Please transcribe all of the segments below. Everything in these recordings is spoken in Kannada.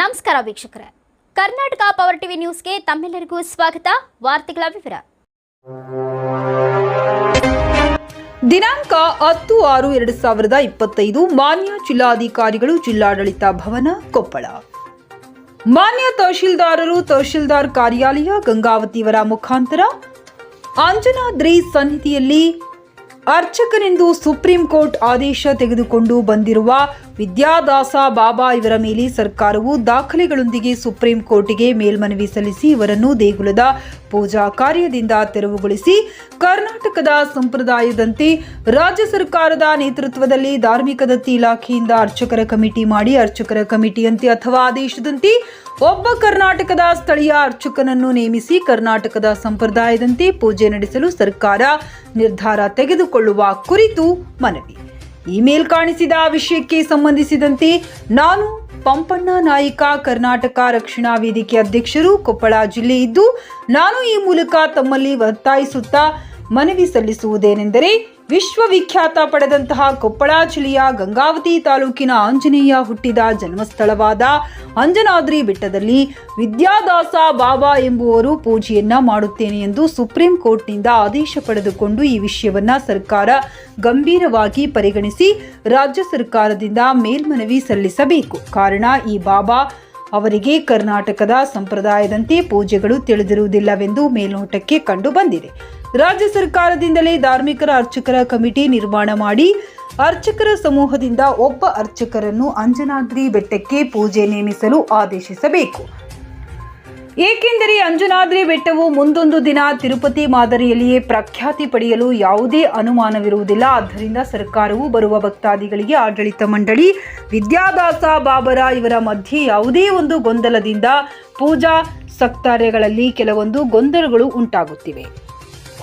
ನಮಸ್ಕಾರ ವೀಕ್ಷಕರೇ. ಕರ್ನಾಟಕ ಪವರ್ ಟಿವಿ ನ್ಯೂಸ್ಗೆ ತಮ್ಮೆಲ್ಲರಿಗೂ ಸ್ವಾಗತ. ವಾರ್ತೆಗಳ ವಿವರ. ದಿನಾಂಕ ಹತ್ತು ಆರು ಎರಡು ಸಾವಿರದ ಇಪ್ಪತ್ತೈದು, ಮಾನ್ಯ ಜಿಲ್ಲಾಧಿಕಾರಿಗಳು ಜಿಲ್ಲಾಡಳಿತ ಭವನ ಕೊಪ್ಪಳ. ಮಾನ್ಯ ತಹಶೀಲ್ದಾರರು ತಹಶೀಲ್ದಾರ್ ಕಾರ್ಯಾಲಯ ಗಂಗಾವತಿಯವರ ಮುಖಾಂತರ ಅಂಜನಾದ್ರಿ ಸನ್ನಿಧಿಯಲ್ಲಿ ಅರ್ಚಕನೆಂದು ಸುಪ್ರೀಂ ಕೋರ್ಟ್ ಆದೇಶ ತೆಗೆದುಕೊಂಡು ಬಂದಿರುವ ವಿದ್ಯಾದಾಸ ಬಾಬಾ ಇವರ ಮೇಲೆ ಸರ್ಕಾರವು ದಾಖಲೆಗಳೊಂದಿಗೆ ಸುಪ್ರೀಂ ಕೋರ್ಟಿಗೆ ಮೇಲ್ಮನವಿ ಸಲ್ಲಿಸಿ ಇವರನ್ನು ದೇಗುಲದ ಪೂಜಾ ಕಾರ್ಯದಿಂದ ತೆರವುಗೊಳಿಸಿ ಕರ್ನಾಟಕದ ಸಂಪ್ರದಾಯದಂತೆ ರಾಜ್ಯ ಸರ್ಕಾರದ ನೇತೃತ್ವದಲ್ಲಿ ಧಾರ್ಮಿಕ ದತ್ತಿ ಇಲಾಖೆಯಿಂದ ಅರ್ಚಕರ ಕಮಿಟಿ ಮಾಡಿ ಅರ್ಚಕರ ಕಮಿಟಿಯಂತೆ ಅಥವಾ ಆದೇಶದಂತೆ ಒಬ್ಬ ಕರ್ನಾಟಕದ ಸ್ಥಳೀಯ ಅರ್ಚಕನನ್ನು ನೇಮಿಸಿ ಕರ್ನಾಟಕದ ಸಂಪ್ರದಾಯದಂತೆ ಪೂಜೆ ನಡೆಸಲು ಸರ್ಕಾರ ನಿರ್ಧಾರ ತೆಗೆದುಕೊಳ್ಳುವ ಕುರಿತು ಮನವಿ. ಈ ಕಾಣಿಸಿದ ಕಾಣಿಸಿದ ವಿಷಯಕ್ಕೆ ಸಂಬಂಧಿಸಿದಂತೆ ನಾನು ಪಂಪಣ್ಣ ನಾಯಕ ಕರ್ನಾಟಕ ರಕ್ಷಣಾ ವೇದಿಕೆ ಅಧ್ಯಕ್ಷರು ಕೊಪ್ಪಳ ಜಿಲ್ಲೆ ಇದ್ದು, ನಾನು ಈ ಮೂಲಕ ತಮ್ಮಲ್ಲಿ ಒತ್ತಾಯಿಸುತ್ತಾ ಮನವಿ ಸಲ್ಲಿಸುವುದೇನೆಂದರೆ ವಿಶ್ವವಿಖ್ಯಾತ ಪಡೆದಂತಹ ಕೊಪ್ಪಳ ಜಿಲ್ಲೆಯ ಗಂಗಾವತಿ ತಾಲೂಕಿನ ಆಂಜನೇಯ ಹುಟ್ಟಿದ ಜನ್ಮಸ್ಥಳವಾದ ಅಂಜನಾದ್ರಿ ಬೆಟ್ಟದಲ್ಲಿ ವಿದ್ಯಾದಾಸ ಬಾಬಾ ಎಂಬುವರು ಪೂಜೆಯನ್ನ ಮಾಡುತ್ತೇನೆ ಎಂದು ಸುಪ್ರೀಂ ಕೋರ್ಟ್ನಿಂದ ಆದೇಶ ಪಡೆದುಕೊಂಡು ಈ ವಿಷಯವನ್ನ ಸರ್ಕಾರ ಗಂಭೀರವಾಗಿ ಪರಿಗಣಿಸಿ ರಾಜ್ಯ ಸರ್ಕಾರದಿಂದ ಮೇಲ್ಮನವಿ ಸಲ್ಲಿಸಬೇಕು. ಕಾರಣ, ಈ ಬಾಬಾ ಅವರಿಗೆ ಕರ್ನಾಟಕದ ಸಂಪ್ರದಾಯದಂತೆ ಪೂಜೆಗಳು ತಿಳಿದಿರುವುದಿಲ್ಲವೆಂದು ಮೇಲ್ನೋಟಕ್ಕೆ ಕಂಡು ಬಂದಿದೆ. ರಾಜ್ಯ ಸರ್ಕಾರದಿಂದಲೇ ಧಾರ್ಮಿಕರ ಅರ್ಚಕರ ಕಮಿಟಿ ನಿರ್ಮಾಣ ಮಾಡಿ ಅರ್ಚಕರ ಸಮೂಹದಿಂದ ಒಬ್ಬ ಅರ್ಚಕರನ್ನು ಅಂಜನಾದ್ರಿ ಬೆಟ್ಟಕ್ಕೆ ಪೂಜೆ ನೇಮಿಸಲು ಆದೇಶಿಸಬೇಕು. ಏಕೆಂದರೆ ಅಂಜನಾದ್ರಿ ಬೆಟ್ಟವು ಮುಂದೊಂದು ದಿನ ತಿರುಪತಿ ಮಾದರಿಯಲ್ಲಿಯೇ ಪ್ರಖ್ಯಾತಿ ಪಡೆಯಲು ಯಾವುದೇ ಅನುಮಾನವಿರುವುದಿಲ್ಲ. ಆದ್ದರಿಂದ ಸರ್ಕಾರವು ಬರುವ ಭಕ್ತಾದಿಗಳಿಗೆ ಆಡಳಿತ ಮಂಡಳಿ ವಿದ್ಯಾದಾಸ ಬಾಬರ ಇವರ ಮಧ್ಯೆ ಯಾವುದೇ ಒಂದು ಗೊಂದಲದಿಂದ ಪೂಜಾ ಸಕ್ತಾರ್ಯಗಳಲ್ಲಿ ಕೆಲವೊಂದು ಗೊಂದಲಗಳು ಉಂಟಾಗುತ್ತಿವೆ.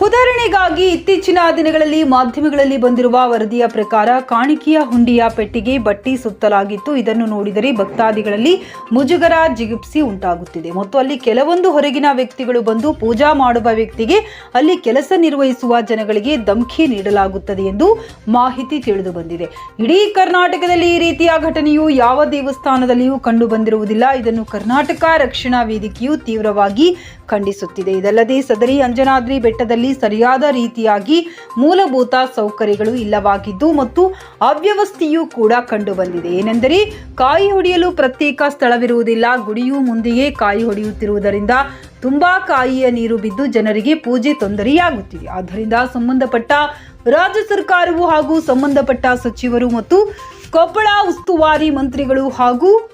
ಉದಾಹರಣೆಗಾಗಿ ಇತ್ತೀಚಿನ ದಿನಗಳಲ್ಲಿ ಮಾಧ್ಯಮಗಳಲ್ಲಿ ಬಂದಿರುವ ವರದಿಯ ಪ್ರಕಾರ ಕಾಣಿಕೆಯ ಹುಂಡಿಯ ಪೆಟ್ಟಿಗೆ ಬಟ್ಟಿ ಸುತ್ತಲಾಗಿತ್ತು. ಇದನ್ನು ನೋಡಿದರೆ ಭಕ್ತಾದಿಗಳಲ್ಲಿ ಮುಜುಗರ, ಜಿಗುಪ್ಸಿ ಉಂಟಾಗುತ್ತಿದೆ. ಮತ್ತು ಅಲ್ಲಿ ಕೆಲವೊಂದು ಹೊರಗಿನ ವ್ಯಕ್ತಿಗಳು ಬಂದು ಪೂಜಾ ಮಾಡುವ ವ್ಯಕ್ತಿಗೆ ಅಲ್ಲಿ ಕೆಲಸ ನಿರ್ವಹಿಸುವ ಜನಗಳಿಗೆ ಧಮಕಿ ನೀಡಲಾಗುತ್ತದೆ ಎಂದು ಮಾಹಿತಿ ತಿಳಿದು ಬಂದಿದೆ ಇಡೀ ಕರ್ನಾಟಕದಲ್ಲಿ ಈ ರೀತಿಯ ಘಟನೆಯು ಯಾವ ದೇವಸ್ಥಾನದಲ್ಲಿಯೂ ಕಂಡು ಬಂದಿರುವುದಿಲ್ಲ ಇದನ್ನು ಕರ್ನಾಟಕ ರಕ್ಷಣಾ ವೇದಿಕೆಯು ತೀವ್ರವಾಗಿ ಖಂಡಿಸುತ್ತಿದೆ. ಇದಲ್ಲದೆ ಸದರಿ ಅಂಜನಾದ್ರಿ ಬೆಟ್ಟದಲ್ಲಿ ಸರಿಯಾದ ರೀತಿಯಾಗಿ ಮೂಲಭೂತ ಸೌಕರ್ಯಗಳು ಇಲ್ಲವಾಗಿದ್ದು ಮತ್ತು ಅವ್ಯವಸ್ಥೆಯೂ ಕೂಡ ಕಂಡುಬಂದಿದೆ. ಏನೆಂದರೆ ಕಾಯಿ ಹೊಡೆಯಲು ಪ್ರತ್ಯೇಕ ಸ್ಥಳವಿರುವುದಿಲ್ಲ. ಗುಡಿಯು ಮುಂದೆಯೇ ಕಾಯಿ ಹೊಡೆಯುತ್ತಿರುವುದರಿಂದ ತುಂಬಾ ಕಾಯಿಯ ನೀರು ಬಿದ್ದು ಜನರಿಗೆ ಪೂಜೆ ತೊಂದರೆಯಾಗುತ್ತಿದೆ. ಆದ್ದರಿಂದ ಸಂಬಂಧಪಟ್ಟ ರಾಜ್ಯ ಸರ್ಕಾರವು ಹಾಗೂ ಸಂಬಂಧಪಟ್ಟ ಸಚಿವರು ಮತ್ತು ಕೊಪ್ಪಳ ಉಸ್ತುವಾರಿ ಮಂತ್ರಿಗಳು ಹಾಗೂ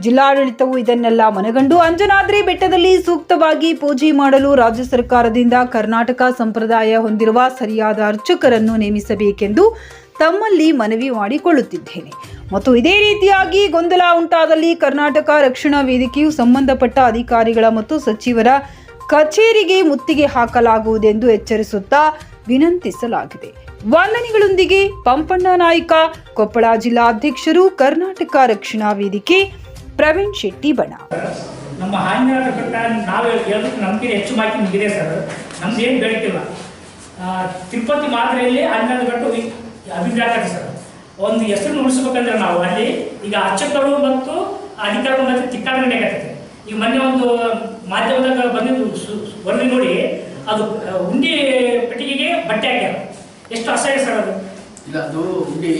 ಜಿಲ್ಲಾಡಳಿತವು ಇದನ್ನೆಲ್ಲ ಮನಗಂಡು ಅಂಜನಾದ್ರಿ ಬೆಟ್ಟದಲ್ಲಿ ಸೂಕ್ತವಾಗಿ ಪೂಜೆ ಮಾಡಲು ರಾಜ್ಯ ಸರ್ಕಾರದಿಂದ ಕರ್ನಾಟಕ ಸಂಪ್ರದಾಯ ಹೊಂದಿರುವ ಸರಿಯಾದ ಅರ್ಚಕರನ್ನು ನೇಮಿಸಬೇಕೆಂದು ತಮ್ಮಲ್ಲಿ ಮನವಿ ಮಾಡಿಕೊಳ್ಳುತ್ತಿದ್ದೇನೆ. ಮತ್ತು ಇದೇ ರೀತಿಯಾಗಿ ಗೊಂದಲ ಉಂಟಾದಲ್ಲಿ ಕರ್ನಾಟಕ ರಕ್ಷಣಾ ವೇದಿಕೆಯು ಸಂಬಂಧಪಟ್ಟ ಅಧಿಕಾರಿಗಳ ಮತ್ತು ಸಚಿವರ ಕಚೇರಿಗೆ ಮುತ್ತಿಗೆ ಹಾಕಲಾಗುವುದೆಂದು ಎಚ್ಚರಿಸುತ್ತಾ ವಿನಂತಿಸಲಾಗಿದೆ. ವಂದನೆಗಳೊಂದಿಗೆ ಪಂಪಣ್ಣ ನಾಯ್ಕ, ಕೊಪ್ಪಳ ಜಿಲ್ಲಾಧ್ಯಕ್ಷರು, ಕರ್ನಾಟಕ ರಕ್ಷಣಾ ವೇದಿಕೆ ಪ್ರವೀಣ್ ಶೆಟ್ಟಿ ಬಣ. ನಮ್ಮ ಹಾನಿಯಾದ ನಾವು ಹೇಳೋದಕ್ಕೆ ನಮ್ಗೆ ಹೆಚ್ಚು ಮಾಹಿತಿ ನಿಮಗಿದೆ ಸರ್. ನಮ್ದು ಏನು ಬೆಳಕಿಲ್ಲ. ತಿರುಪತಿ ಮಾದರಿಯಲ್ಲಿ ಹನ್ನೆರಡು ಗಂಟು ಅಭಿವ್ಯಾತ ಸರ್. ಒಂದು ಹೆಸರು ಉಳಿಸ್ಬೇಕಂದ್ರೆ ನಾವು ಅಲ್ಲಿ ಈಗ ಅರ್ಚಕರು ಮತ್ತು ಅಧಿಕಾರಿಗಳು ಮತ್ತೆ ತಿಕ್ಕಾಟನೆ ಆಗತ್ತೆ. ಈಗ ಮೊನ್ನೆ ಒಂದು ಮಾಧ್ಯಮದಾಗ ಬಂದಿದ್ದು ವರದಿ ನೋಡಿ, ಅದು ಉಂಡಿ ಪೆಟ್ಟಿಗೆಗೆ ಬಟ್ಟೆ ಹಾಕ್ಯಾರ. ಎಷ್ಟು ಅಸಹ್ಯ ಸರ್ ಅದು. ಇಲ್ಲ ಅದು. ಉಂಡಿ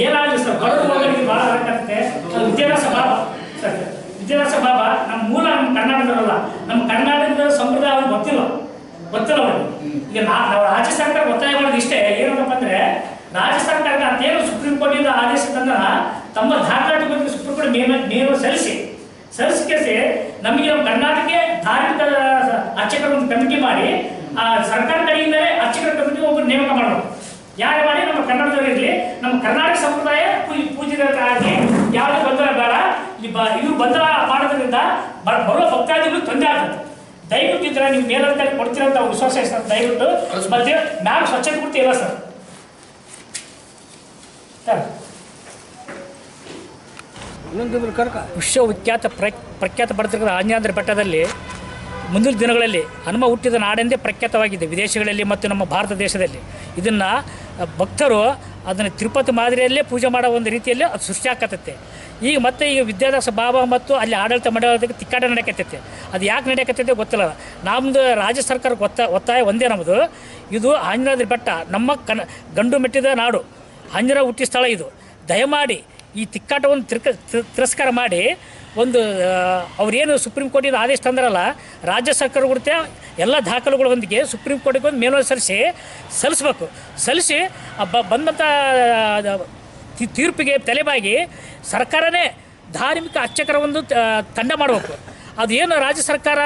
ಏನಾಗಲಿ ಸರ್ ಬಡವರು ಹೋಗೋರಿಗೆ ಭಾಳ ಆಗ್ತದೆ ಅದು ವಿದ್ಯಾಭ್ಯಾಸ ಬಾಬಾ ಸರ್ ವಿದ್ಯಾಭ್ಯಾಸ ಬಾಬಾ ನಮ್ಮ ಮೂಲ ನಮ್ಮ ಕರ್ನಾಟಕದಲ್ಲ ನಮ್ಮ ಕರ್ನಾಟಕದ ಸಂಪ್ರದಾಯ ಅವ್ರಿಗೆ ಗೊತ್ತಿಲ್ಲ. ಗೊತ್ತಿಲ್ಲ ಅವ್ರಿಗೆ. ಈಗ ನಾ ನಾವು ರಾಜ್ಯ ಸರ್ಕಾರ ಒತ್ತಾಯ ಮಾಡೋದು ಇಷ್ಟೇ ಏನಪ್ಪ ಅಂದ್ರೆ ರಾಜ್ಯ ಸರ್ಕಾರ ಅಂತೇನು ಸುಪ್ರೀಂ ಕೋರ್ಟಿಂದ ಆದೇಶ ತಂದ ತಮ್ಮ ದಾಖಲಾತಿ ಬಗ್ಗೆ ಸುಪ್ರೀಂ ಕೋರ್ಟ್ ನೇಮ ನೇಮ ಸಲ್ಲಿಸಿ. ಸಲ್ಲಿಸಿ ನಮಗೆ ನಮ್ಮ ಕರ್ನಾಟಕ ಧಾರ್ಮಿಕ ಅರ್ಚಕರ ಒಂದು ಕಮಿಟಿ ಮಾಡಿ ಆ ಸರ್ಕಾರ ಕಡೆಯಿಂದಲೇ ಅರ್ಚಕರ ಕಮಿಟಿ ಒಬ್ಬರು ನೇಮಕ ಮಾಡಬೇಕು ಯಾರು ಮಾಡಿ ನಮ್ಮ ಕನ್ನಡದಲ್ಲಿ ಇರಲಿ, ನಮ್ಮ ಕರ್ನಾಟಕ ಸಂಪ್ರದಾಯ ಪೂ- ಯಾರು ಗೊಂದಲ ಬೇಡ ಇವು ಗೊಂದಲ ಮಾಡೋದ್ರಿಂದ ಬರೋ ಭಕ್ತಾದಿಗಳು ತೊಂದರೆ ಆಗುತ್ತೆ ದಯವಿಟ್ಟು ಇದ್ರೆ ನೀವು ಮೇಲಂತಲ್ಲಿ ಕೊಡ್ತೀರ ವಿಶ್ವಾಸ ಸರ್. ದಯವಿಟ್ಟು ಮತ್ತೆ ಮ್ಯಾಲ ಸ್ವಚ್ಛತೆ ಇಲ್ಲ ಸರ್. ಸರ್. ವಿಶ್ವವಿಖ್ಯಾತ ಪ್ರ ಪ್ರಖ್ಯಾತ ಪಡೆದಿರುವ ಆಂಜನಾದ್ರಿ ಬೆಟ್ಟದಲ್ಲಿ ಮುಂದಿನ ದಿನಗಳಲ್ಲಿ ಹನುಮ ಹುಟ್ಟಿದ ನಾಡೆಂದೇ ಪ್ರಖ್ಯಾತವಾಗಿದೆ ವಿದೇಶಗಳಲ್ಲಿ ಮತ್ತು ನಮ್ಮ ಭಾರತ ದೇಶದಲ್ಲಿ. ಇದನ್ನು ಭಕ್ತರು ಅದನ್ನು ತಿರುಪತಿ ಮಾದರಿಯಲ್ಲೇ ಪೂಜೆ ಮಾಡೋ ಒಂದು ರೀತಿಯಲ್ಲಿ ಅದು ಸೃಷ್ಟಿ ಆಕತ್ತೈತೆ ಈಗ ಮತ್ತೆ ಈಗ ವಿದ್ಯಾದಾಸ ಬಾಬಾ ಮತ್ತು ಅಲ್ಲಿ ಆಡಳಿತ ಮಾಡೋದಕ್ಕೆ ತಿಕ್ಕಾಟ ನಡೆಯಕತ್ತೈತೆ. ಅದು ಯಾಕೆ ನಡೆಯಕತ್ತೈತೆ ಗೊತ್ತಿಲ್ಲ. ನಮ್ಮದು ರಾಜ್ಯ ಸರ್ಕಾರಕ್ಕೆ ಒತ್ತ, ಒತ್ತಾಯ ಒಂದೇ ನಮ್ಮದು ಇದು ಆಂಜನಾದ್ರಿ ಬೆಟ್ಟ, ನಮ್ಮ ಕನ, ಗಂಡು ಮೆಟ್ಟಿದ ನಾಡು ಆಂಜನ ಹುಟ್ಟಿ ಸ್ಥಳ ಇದು. ದಯಮಾಡಿ ಈ ತಿಕ್ಕಾಟವನ್ನು ತಿರ್ಕ ತಿರಸ್ಕಾರ ಮಾಡಿ ಒಂದು ಅವ್ರೇನು ಸುಪ್ರೀಂ ಕೋರ್ಟಿನ ಆದೇಶ ತಂದ್ರಲ್ಲ, ರಾಜ್ಯ ಸರ್ಕಾರ ಕೊಡುತ್ತೆ ಎಲ್ಲ ದಾಖಲೆಗಳೊಂದಿಗೆ ಸುಪ್ರೀಂ ಕೋರ್ಟಿಗೆ ಒಂದು ಮೇಲ್ಮನವಿ ಸಲ್ಲಿಸಿ ಸಲ್ಲಿಸ್ಬೇಕು. ಸಲ್ಲಿಸಿ ಬಂದಂಥ ತೀರ್ಪಿಗೆ ತಲೆಬಾಗಿ ಸರ್ಕಾರನೇ ಧಾರ್ಮಿಕ ಅರ್ಚಕರ ಒಂದು ತಂಡ ಮಾಡಬೇಕು. ಅದು ಏನು ರಾಜ್ಯ ಸರ್ಕಾರ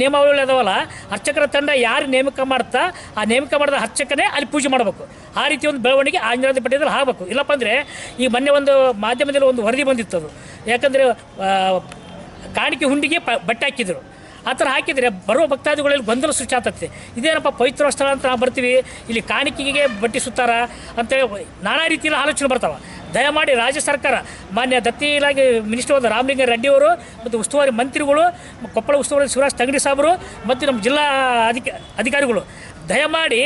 ನಿಯಮಾವಳಿ ಅದಾವಲ್ಲ, ಅರ್ಚಕರ ತಂಡ ಯಾರು ನೇಮಕ ಮಾಡ್ತಾ, ಆ ನೇಮಕ ಮಾಡಿದ ಅರ್ಚಕನೇ ಅಲ್ಲಿ ಪೂಜೆ ಮಾಡಬೇಕು. ಆ ರೀತಿ ಒಂದು ಬೆಳವಣಿಗೆ ಆಂಜನೇಯ ಪಟ್ಟಿಯಲ್ಲಿ ಆಗಬೇಕು ಇಲ್ಲಪ್ಪ ಅಂದರೆ, ಈ ಮೊನ್ನೆ ಒಂದು ಮಾಧ್ಯಮದಲ್ಲಿ ಒಂದು ವರದಿ ಬಂದಿತ್ತು ಅದು. ಯಾಕಂದರೆ ಕಾಣಿಕೆ ಹುಂಡಿಗೆ ಪ, ಬಟ್ಟೆ ಹಾಕಿದರು. ಆ ಥರ ಹಾಕಿದರೆ ಬರುವ ಭಕ್ತಾದಿಗಳಲ್ಲಿ ಗೊಂದಲ ಸೃಷ್ಟಿ ಇದೇನಪ್ಪ ಪವಿತ್ರ ಸ್ಥಳ ಅಂತ ನಾವು ಬರ್ತೀವಿ, ಇಲ್ಲಿ ಕಾಣಿಕೆಗೆ ಬಟ್ಟೆ ಸುತ್ತಾರ ಅಂತೇಳಿ ನಾನಾ ರೀತಿಯಲ್ಲಿ ಆಲೋಚನೆ ಬರ್ತಾವೆ. ದಯಮಾಡಿ ರಾಜ್ಯ ಸರ್ಕಾರ, ಮಾನ್ಯ ದತ್ತಿ ಇಲಾಖೆ ಮಿನಿಸ್ಟರ್ ಆದ ರಾಮಲಿಂಗ ರೆಡ್ಡಿ ಅವರು ಮತ್ತು ಉಸ್ತುವಾರಿ ಮಂತ್ರಿಗಳು, ಕೊಪ್ಪಳ ಉಸ್ತುವಾರಿ ಶಿವರಾಜ್ ತಂಗಡಿ ಸಾಬರು ಮತ್ತು ನಮ್ಮ ಜಿಲ್ಲಾ ಅಧಿಕ, ಅಧಿಕಾರಿಗಳು, ದಯಮಾಡಿ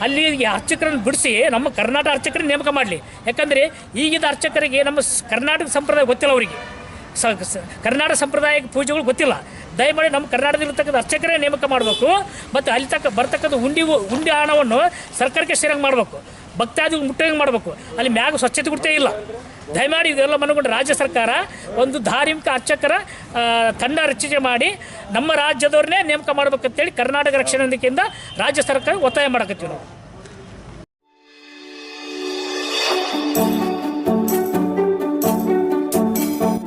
ಅಲ್ಲಿ ಅರ್ಚಕರನ್ನು ಬಿಡಿಸಿ ನಮ್ಮ ಕರ್ನಾಟಕ ಅರ್ಚಕರನ್ನ ನೇಮಕ ಮಾಡಲಿ. ಯಾಕಂದರೆ ಈಗಿದ್ದ ಅರ್ಚಕರಿಗೆ ನಮ್ಮ ಕರ್ನಾಟಕ ಸಂಪ್ರದಾಯ ಗೊತ್ತಿಲ್ಲ ಅವರಿಗೆ. ಸ ಸ- ಕರ್ನಾಟಕ ಸಂಪ್ರದಾಯಕ್ಕೆ ಪೂಜೆಗಳು ಗೊತ್ತಿಲ್ಲ. ದಯಮಾಡಿ ನಮ್ಮ ಕರ್ನಾಟಕದಲ್ಲಿರ್ತಕ್ಕಂಥ ಅರ್ಚಕರೇ ನೇಮಕ ಮಾಡಬೇಕು ಮತ್ತು ಅಲ್ಲಿ ತಕ್ಕ ಬರ್ತಕ್ಕಂಥ ಹುಂಡಿ ಹುಂಡಿ ಹಣವನ್ನು ಸರ್ಕಾರಕ್ಕೆ ಸೇರಂಗೆ ಮಾಡಬೇಕು. ಭಕ್ತಾದಿಗಳು ಮುಟ್ಟಂಗೆ ಮಾಡಬೇಕು. ಅಲ್ಲಿ ಮ್ಯಾಗ ಸ್ವಚ್ಛತೆ ಕೊಡ್ತೇ ಇಲ್ಲ. ದಯಮಾಡಿ ಇದೆಲ್ಲ ಮನಗೊಂಡು ರಾಜ್ಯ ಸರ್ಕಾರ ಒಂದು ಧಾರ್ಮಿಕ ಅರ್ಚಕರ ತಂಡ ರಚನೆ ಮಾಡಿ ನಮ್ಮ ರಾಜ್ಯದವ್ರನ್ನೇ ನೇಮಕ ಮಾಡ್ಬೇಕಂತೇಳಿ ಕರ್ನಾಟಕ ರಕ್ಷಣಾ ರಾಜ್ಯ ಸರ್ಕಾರ ಒತ್ತಾಯ ಮಾಡಕತ್ತೀವಿ ನಾವು.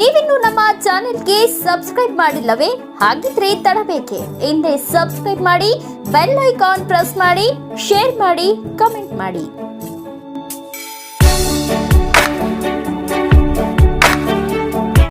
ನೀವಿನ್ನು ನಮ್ಮ ಚಾನೆಲ್ಗೆ ಸಬ್ಸ್ಕ್ರೈಬ್ ಮಾಡಿಲ್ಲವೇ? ಹಾಗಿದ್ರೆ ತಡಬೇಕೆ. ಹಿಂದೆ ಸಬ್ಸ್ಕ್ರೈಬ್ ಮಾಡಿ, ಬೆಲ್ ಐಕಾನ್ ಪ್ರೆಸ್ ಮಾಡಿ, ಶೇರ್ ಮಾಡಿ, ಕಮೆಂಟ್ ಮಾಡಿ.